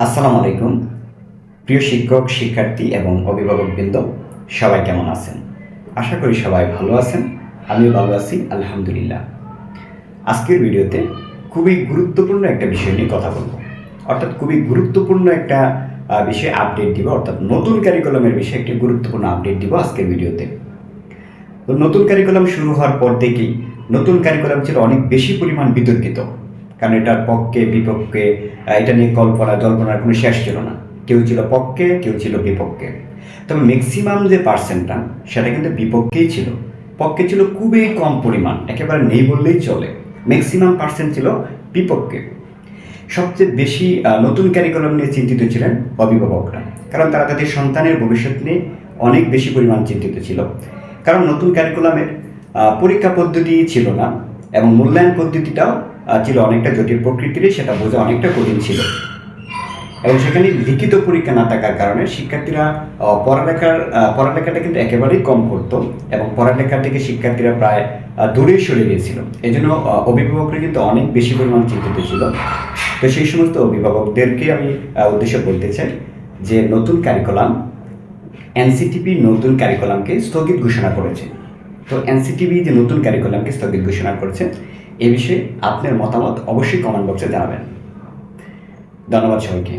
আসসালামু আলাইকুম। প্রিয় শিক্ষক, শিক্ষার্থী এবং অভিভাবকবৃন্দ, সবাই কেমন আছেন? আশা করি সবাই ভালো আছেন, আমিও ভালো আছি, আলহামদুলিল্লাহ। আজকের ভিডিওতে খুবই গুরুত্বপূর্ণ একটা বিষয় নিয়ে কথা বলব। অর্থাৎ খুবই গুরুত্বপূর্ণ একটা বিষয়ে আপডেট দিব, অর্থাৎ নতুন ক্যারিকুলামের বিষয়ে একটি গুরুত্বপূর্ণ আপডেট দিব আজকের ভিডিওতে। নতুন কারিকুলাম শুরু হওয়ার পর থেকেই নতুন কারিকুলাম ছিল অনেক বেশি পরিমাণ বিতর্কিত। কারণ এটার পক্ষে, বিপক্ষে এটা নিয়ে কল্পনা, জল্পনার কোনো শেষ ছিল না। কেউ ছিল পক্ষে, কেউ ছিল বিপক্ষে। তবে ম্যাক্সিমাম যে পার্সেন্টটা সেটা কিন্তু বিপক্ষেই ছিল। পক্ষে ছিল খুবই কম পরিমাণ, একেবারে নেই বললেই চলে। ম্যাক্সিমাম পার্সেন্ট ছিল বিপক্ষে। সবচেয়ে বেশি নতুন ক্যারিকুলাম নিয়ে চিন্তিত ছিলেন অভিভাবকরা। কারণ তারা তাদের সন্তানের ভবিষ্যৎ নিয়ে অনেক বেশি পরিমাণ চিন্তিত ছিল। কারণ নতুন ক্যারিকুলামের পরীক্ষা পদ্ধতি ছিল না এবং মূল্যায়ন পদ্ধতিটাও ছিল অনেকটা জটিল প্রকৃতিরই, সেটা বোঝা অনেকটা কঠিন ছিল। এবং সেখানে লিখিত পরীক্ষা না থাকার কারণে শিক্ষার্থীরা পড়ালেখার পড়ালেখাটা কিন্তু একেবারেই কম করতো এবং পড়ালেখা থেকে শিক্ষার্থীরা প্রায় দূরে সরে গিয়েছিল এই জন্য অভিভাবকরা কিন্তু অনেক বেশি পরিমাণ চিন্তিত ছিল। তো সেই সমস্ত অভিভাবকদেরকে আমি উদ্দেশ্য বলতে চাই যে নতুন কারিকুলাম এনসিটিপি নতুন কারিকুলামকে স্থগিত ঘোষণা করেছে। তো এনসিটিভি যে নতুন ক্যারিকুলামকে স্থগিত ঘোষণা করেছে, এ বিষয়ে আপনার মতামত অবশ্যই কমেন্ট বক্সে জানাবেন। ধন্যবাদ সবাইকে।